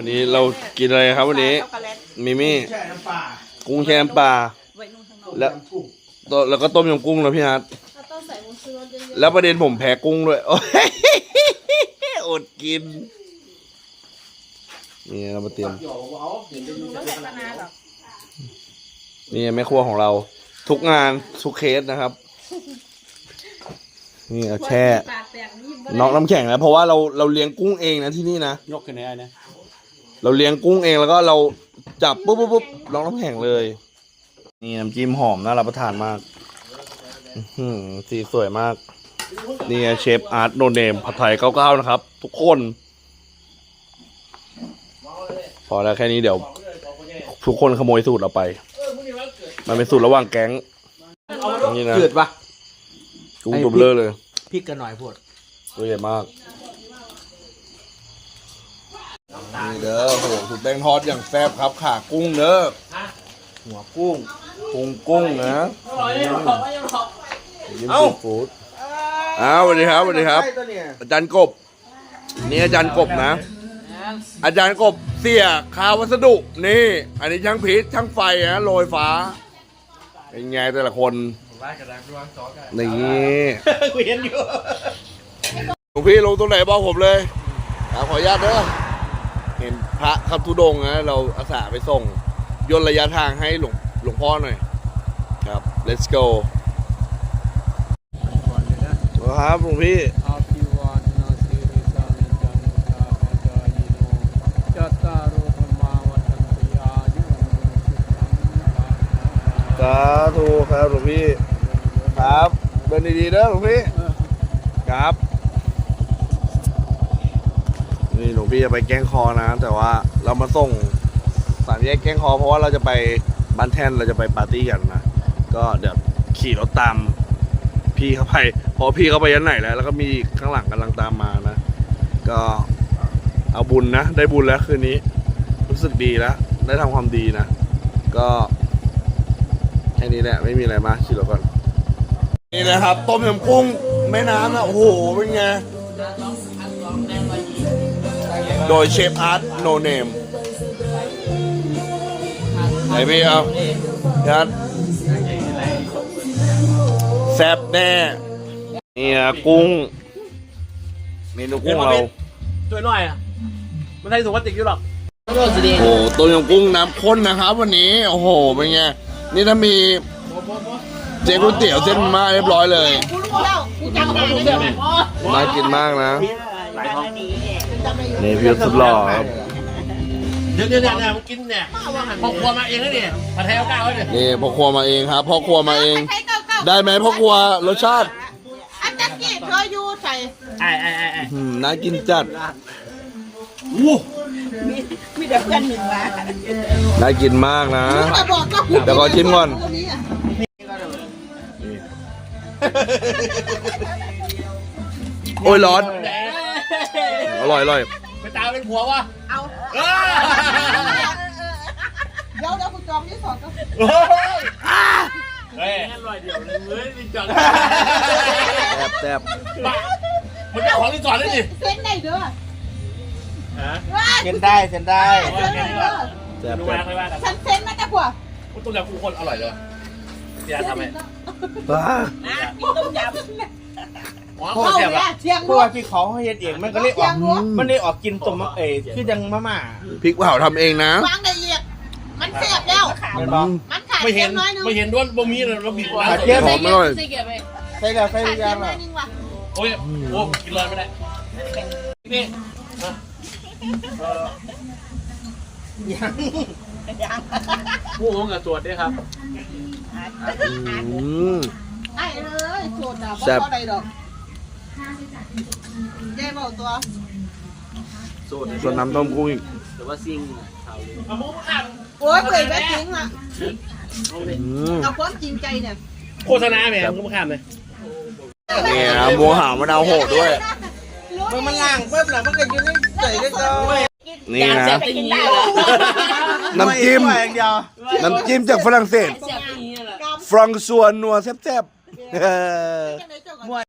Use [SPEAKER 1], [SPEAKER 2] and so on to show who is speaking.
[SPEAKER 1] วันนี้เรากินอะไรครับวันนี้
[SPEAKER 2] ช็อกโกแลต
[SPEAKER 1] มิมี่
[SPEAKER 3] แช่น้ำปลา
[SPEAKER 1] กุ้งแช่น้ำปลา
[SPEAKER 2] ไว้นู่นข้างนอก
[SPEAKER 1] แล้ว
[SPEAKER 3] ถูก
[SPEAKER 1] ต้แล้วก็ต้มยำกุ้งนะพี่ฮัท
[SPEAKER 4] เราต้องใส่ผงชูรสเยอะ
[SPEAKER 1] แล้วประเด็นผมแพ้กุ้งด้วย โอ้ยอดกินนี่เรามาเตรียม
[SPEAKER 3] หยอกเอาเห็นได้ยิน
[SPEAKER 2] ไม่
[SPEAKER 3] เสีย
[SPEAKER 2] ใส่
[SPEAKER 3] ง
[SPEAKER 2] ปลานาหรอก
[SPEAKER 1] นี่แม่ครัวของเรา ทุกงานทุกเคสนะครับ นี่เอาแช่
[SPEAKER 4] ปากแตกนี่บ่
[SPEAKER 1] น้องน้ำแข็งนะเพราะว่าเราเราเลี้ยงกุ้งเองนะที่นี่นะ
[SPEAKER 3] ยกขึ้นได้นะ
[SPEAKER 1] เราเลี้ยงกุ้งเองแล้วก็เราจับปุ๊บปุ๊บปุ๊บน้องน้ำแข็งเลย นี่น้ำจิ้มหอมน่ารับประทานมากอื้อหือสีสวยมาก นี่เชฟอาร์ตโนเนมผัดไทยเก้าเก้านะครับ ทุกคน พอแล้วแค่นี้เดี๋ยว ทุกคนขโมยสูตรเราไป มันเป็นสูตรระหว่างแก๊งนี่นะ
[SPEAKER 3] จืดปะ
[SPEAKER 1] กุ้งตุ่มเลอะเลย
[SPEAKER 3] พริกกันหน่อยพด
[SPEAKER 1] ตัวใหญ่มาก นี่เด้อโหสูตรแป้งทอดอย่างแซ่บครับขากุ้งเด้อ
[SPEAKER 3] หัวกุ้ง
[SPEAKER 1] กุ้งกุ้งนะยิ้มซีฟู้ดอ้าวสวัสดีครับสวัสดีครับ
[SPEAKER 3] ใช่ตัวเนี่ย
[SPEAKER 1] อาจารย์กบ นี่อาจารย์กบนะ อาจารย์กบเสียคาวัสดุนี่ อันนี้ช่างพีชช่างไฟนะโรยฟ้าเป็นไงแต่ละคน
[SPEAKER 3] ร้านกระดาษร้านซอสกัน
[SPEAKER 1] นี่
[SPEAKER 3] กูเห็นอยู่
[SPEAKER 1] หลวงพี่ลงตรงไหนบอกผมเลยครับขออนุญาตเด้อเห็น พระขับทุดงค์นะเราอาสาไปส่งย่นระยะทางให้หลวงหลวงพ่อหน่อยครับ let's go ครับหลวงพี่
[SPEAKER 5] อาภิวาทนาสิริสานิจังมุทาปจายโนจัตตารุธรรมาวัฏันติอายุวันโนสุขังภา
[SPEAKER 1] สาธุครับหลวงพี่ ครับเดินดีๆเด้อหลวงพี่ ครับ นี่หลวงพี่จะไปแก้งคอนะ แต่ว่าเรามาส่งสามแยกแก้งคอ เพราะว่าเราจะไปบ้านแท่นเราจะไปปาร์ตี้กันนะ ก็เดี๋ยวขี่รถตามพี่เขาไปพอพี่เขาไปยันไหนแล้ว แล้วก็มีข้างหลังกำลังตามมานะ ก็เอาบุญนะ ได้บุญแล้วคืนนี้ รู้สึกดีแล้ว ได้ทำความดีนะ ก็แค่นี้แหละไม่มีอะไรมากขี่รถก่อนนี่นะครับ ต้มยำกุ้งแม่น้ำนะโอ้โหเป็นไง โดยเชฟอาร์ตโนเนมไหนพี่เอายัดแซบแน่เนี่ยกุ้งเมนูกุ้งเรา
[SPEAKER 3] ช่วยหน่อยอะมันใช้ถุงพลาสติกอยู่หรอก
[SPEAKER 1] โอ้โหต้มยำกุ้งน้ำข้นนะครับ วันนี้โอ้โหเป็นไงนี่ถ้ามีเจ๊ก๋วยเตี๋ยวเส้นมาเรียบร้อยเลย
[SPEAKER 2] กูรู้แล้วกูจำได้แล้ว
[SPEAKER 1] น่ากินมากนะ
[SPEAKER 2] หลายท้องนี้
[SPEAKER 1] นี่พี่สุดหล่อครับ
[SPEAKER 3] เดี๋ยวเนี่ยเนี่ยมึงกินเนี่ยพอครัวมาเองนะเนี่ยผัดไทยเอาก้าวเลย
[SPEAKER 1] นี่พ่อครัวมาเองครับพ่อครัวมาเอง
[SPEAKER 2] ใช้เก่าๆ
[SPEAKER 1] ได้ไหมพ่อครัวรสชาติ
[SPEAKER 2] อันตะกี้เธออยู่ใส่
[SPEAKER 3] ไอ้ไอ้ไอ้ไอ้
[SPEAKER 1] อืมน่ากินจัด
[SPEAKER 3] วู้
[SPEAKER 2] มีมีเด็กกันหนึ่งมา
[SPEAKER 1] น่ากินมากนะ
[SPEAKER 2] จะบอกก็
[SPEAKER 1] เดี๋ยวขอชิมก่อน
[SPEAKER 2] ตัวนี้อะ
[SPEAKER 1] โอ้ยร้อน อร่อยอร่อย
[SPEAKER 3] ไปตามเป็นผัววะ
[SPEAKER 2] เอา
[SPEAKER 3] เออ
[SPEAKER 2] เดี๋ยวเดี๋ยวกูจองที่สองก็
[SPEAKER 3] เฮ้ยอร่อยเดียวเลยเว้ยนี่จอด
[SPEAKER 1] แซ่บแซ่บ
[SPEAKER 3] มันเป็นของรีสอร์ทเลยดิ
[SPEAKER 2] เส้นได้เด้อ
[SPEAKER 3] ฮะ
[SPEAKER 5] เซ็นได้เซ็นได้
[SPEAKER 2] เส้นได้เด้อ
[SPEAKER 1] แซ่บ
[SPEAKER 3] ดู
[SPEAKER 1] แซ่
[SPEAKER 3] มา
[SPEAKER 1] บ
[SPEAKER 3] ค่อยว่ากัน
[SPEAKER 2] ฉันเส้นมาแต่กว่า
[SPEAKER 3] ต้มยำกุ้งคนอร่อยเลยพี่อาทำไหม
[SPEAKER 1] บ้า
[SPEAKER 2] นะกินต้มยำ
[SPEAKER 3] อ๋อ
[SPEAKER 2] เข้า
[SPEAKER 3] เขาแซ่บ
[SPEAKER 2] เนี่
[SPEAKER 3] อะ
[SPEAKER 2] ยเชียง
[SPEAKER 5] เพราะว่าพี่เขาให้เฮ็ดเองมันก็เลยออก
[SPEAKER 2] เชียง
[SPEAKER 5] มันเลยออกกินตมเอ้ยคือจังมาม่า
[SPEAKER 1] พริกเผาทำเองนะ
[SPEAKER 2] วางได้อีกมันแซ่บแล้ว
[SPEAKER 5] เห็นบ่
[SPEAKER 2] มันขาด
[SPEAKER 3] ไม่
[SPEAKER 2] เพี
[SPEAKER 3] เห็
[SPEAKER 2] ย
[SPEAKER 3] น
[SPEAKER 2] งน้อยนึง
[SPEAKER 3] ไม่เห็นด้วยบ่มีเลยเราบีบร้าน
[SPEAKER 5] ขาดเทียม
[SPEAKER 1] หอมอร่อย
[SPEAKER 4] ใส่เกียร์ไป
[SPEAKER 5] ใส่แล้วใส่
[SPEAKER 2] ขา
[SPEAKER 5] ทุ
[SPEAKER 2] ด
[SPEAKER 5] กอ
[SPEAKER 2] เพีย
[SPEAKER 5] ย่าง
[SPEAKER 2] งน้
[SPEAKER 5] แล้
[SPEAKER 2] อยวนึงว่ะ
[SPEAKER 3] โอ้ยโอ้กินเลยไม่ได้นี่หมูกับตรวจด้วยครับ
[SPEAKER 1] อืม
[SPEAKER 2] ไอ้เลยโสดอะ
[SPEAKER 1] แซ่บ
[SPEAKER 2] บ่อะไรดอก แย่เบาตัว
[SPEAKER 1] ส่วนน้ำต้มกุ้งอีก
[SPEAKER 3] เอาหมูข้าม
[SPEAKER 2] โอ้ยเปื่อยแม่จริงอะ
[SPEAKER 1] อืม
[SPEAKER 2] เอาความจริงใจเนี่ย
[SPEAKER 3] โฆษณาแหม่หมูข้ามเลย
[SPEAKER 1] นี่นะหมูหาวมะนาวโหดด้วย
[SPEAKER 5] มันมันล่างปุ๊บแล้วมันก็อยู่ในใส่ได้ก็
[SPEAKER 1] นี่นะ
[SPEAKER 2] ไปกินได้เหรอ
[SPEAKER 1] น้ำจิ้ม
[SPEAKER 5] อย่างเดียว
[SPEAKER 1] น้ำจิ้มจากฝรั่งเศส
[SPEAKER 4] เสียบอย่างนี้แหละ
[SPEAKER 1] ฟรังซัวนัวแซ่บๆ เออ
[SPEAKER 2] จังไหนเจ้าก็